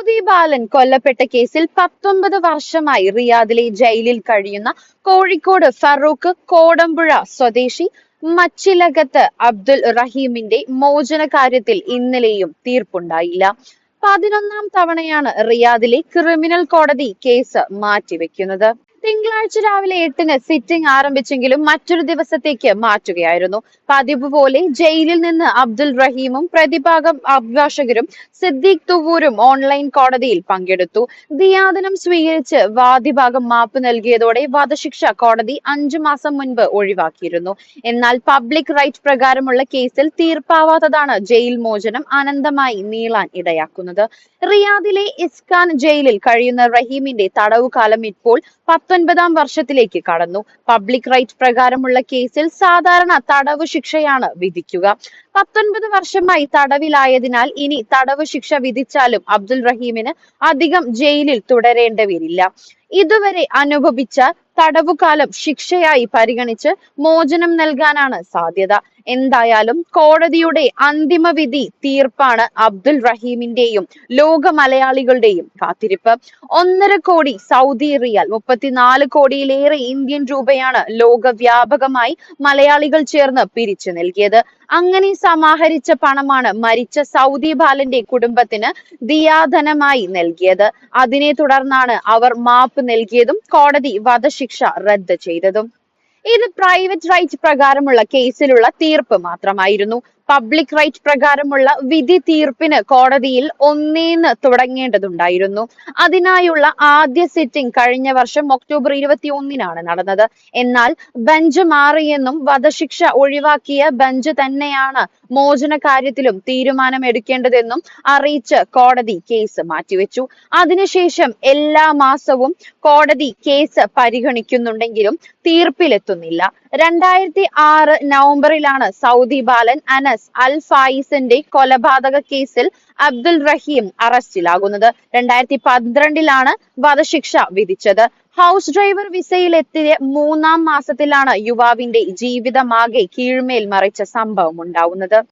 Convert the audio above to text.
Saudi ബാലൻ കൊല്ലപ്പെട്ട കേസിൽ പത്തൊമ്പത് വർഷമായി റിയാദിലെ ജയിലിൽ കഴിയുന്ന കോഴിക്കോട് ഫറൂഖ് കോടമ്പുഴ സ്വദേശി മച്ചിലകത്ത് അബ്ദുൽ റഹീമിന്റെ മോചന കാര്യത്തിൽ ഇന്നലെയും തീർപ്പുണ്ടായില്ല. പതിനൊന്നാം തവണയാണ് റിയാദിലെ ക്രിമിനൽ കോടതി കേസ് മാറ്റിവെക്കുന്നത്. തിങ്കളാഴ്ച രാവിലെ എട്ടിന് സിറ്റിംഗ് ആരംഭിച്ചെങ്കിലും മറ്റൊരു ദിവസത്തേക്ക് മാറ്റുകയായിരുന്നു. പതിവ് പോലെ ജയിലിൽ നിന്ന് അബ്ദുൽ റഹീമും പ്രതിഭാഗം അഭിഭാഷകരും സിദ്ദീഖ് തുവൂരും ഓൺലൈൻ കോടതിയിൽ പങ്കെടുത്തു. ദിയാദനം സ്വീകരിച്ച് വാദിഭാഗം മാപ്പ് നൽകിയതോടെ വധശിക്ഷ കോടതി അഞ്ചു മാസം മുൻപ് ഒഴിവാക്കിയിരുന്നു. എന്നാൽ പബ്ലിക് റൈറ്റ് പ്രകാരമുള്ള കേസിൽ തീർപ്പാവാത്തതാണ് ജയിൽ മോചനം അനന്തമായി നീളാൻ ഇടയാക്കുന്നത്. റിയാദിലെ ഇസ്കാൻ ജയിലിൽ കഴിയുന്ന റഹീമിന്റെ തടവുകാലം ഇപ്പോൾ ഇപ്പോൾ പത്തൊൻപതാം വർഷത്തിലേക്ക് കടന്നു. പബ്ലിക് റൈറ്റ് പ്രകാരമുള്ള കേസിൽ സാധാരണ തടവ് ശിക്ഷയാണ് വിധിക്കുക. പത്തൊൻപത് വർഷമായി തടവിലായതിനാൽ ഇനി തടവ് ശിക്ഷ വിധിച്ചാലും അബ്ദുൽ റഹീമിന് അധികം ജയിലിൽ തുടരേണ്ടി വരില്ല. ഇതുവരെ അനുഭവിച്ച തടവുകാലം ശിക്ഷയായി പരിഗണിച്ച് മോചനം നൽകാനാണ് സാധ്യത. എന്തായാലും കോടതിയുടെ അന്തിമ വിധി തീർപ്പാണ് അബ്ദുൽ റഹീമിന്റെയും ലോക മലയാളികളുടെയും കാത്തിരിപ്പ്. ഒന്നര കോടി സൗദി റിയാൽ മുപ്പത്തിനാല് കോടിയിലേറെ ഇന്ത്യൻ രൂപയാണ് ലോകവ്യാപകമായി മലയാളികൾ ചേർന്ന് പിരിച്ചു നൽകിയത്. അങ്ങനെ സമാഹരിച്ച പണമാണ് മരിച്ച സൗദി ബാലന്റെ കുടുംബത്തിന് ദിയാധനമായി നൽകിയത്. അതിനെ തുടർന്നാണ് അവർ മാപ്പ് നൽകിയതും കോടതി വധശിക്ഷ റദ്ദ് ചെയ്തതും. ഇത് പ്രൈവറ്റ് റൈറ്റ് പ്രകാരമുള്ള കേസിലുള്ള തീർപ്പ് മാത്രമായിരുന്നു. പബ്ലിക് റൈറ്റ് പ്രകാരമുള്ള വിധി തീർപ്പിന് കോടതിയിൽ ഒന്നേന്ന് തുടങ്ങേണ്ടതുണ്ടായിരുന്നു. അതിനായുള്ള ആദ്യ സിറ്റിംഗ് കഴിഞ്ഞ വർഷം ഒക്ടോബർ ഇരുപത്തി ഒന്നിനാണ് നടന്നത്. എന്നാൽ ബെഞ്ച് മാറിയെന്നും വധശിക്ഷ ഒഴിവാക്കിയ ബെഞ്ച് തന്നെയാണ് മോചന കാര്യത്തിലും തീരുമാനമെടുക്കേണ്ടതെന്നും അറിയിച്ച് കോടതി കേസ് മാറ്റിവെച്ചു. അതിനുശേഷം എല്ലാ മാസവും കോടതി കേസ് പരിഗണിക്കുന്നുണ്ടെങ്കിലും തീർപ്പിലെത്തുന്നില്ല രണ്ടായിരത്തി ആറ് നവംബറിലാണ് സൗദി ബാലൻ അനസ് അൽ ഫായിസിന്റെ കൊലപാതക കേസിൽ അബ്ദുൽ റഹീം അറസ്റ്റിലാകുന്നത്. രണ്ടായിരത്തി പന്ത്രണ്ടിലാണ് വധശിക്ഷ വിധിച്ചത്. ഹൗസ് ഡ്രൈവർ വിസയിൽ എത്തിയ മൂന്നാം മാസത്തിലാണ് യുവാവിന്റെ ജീവിതമാകെ കീഴ്മേൽ മറിച്ച സംഭവം ഉണ്ടാവുന്നത്.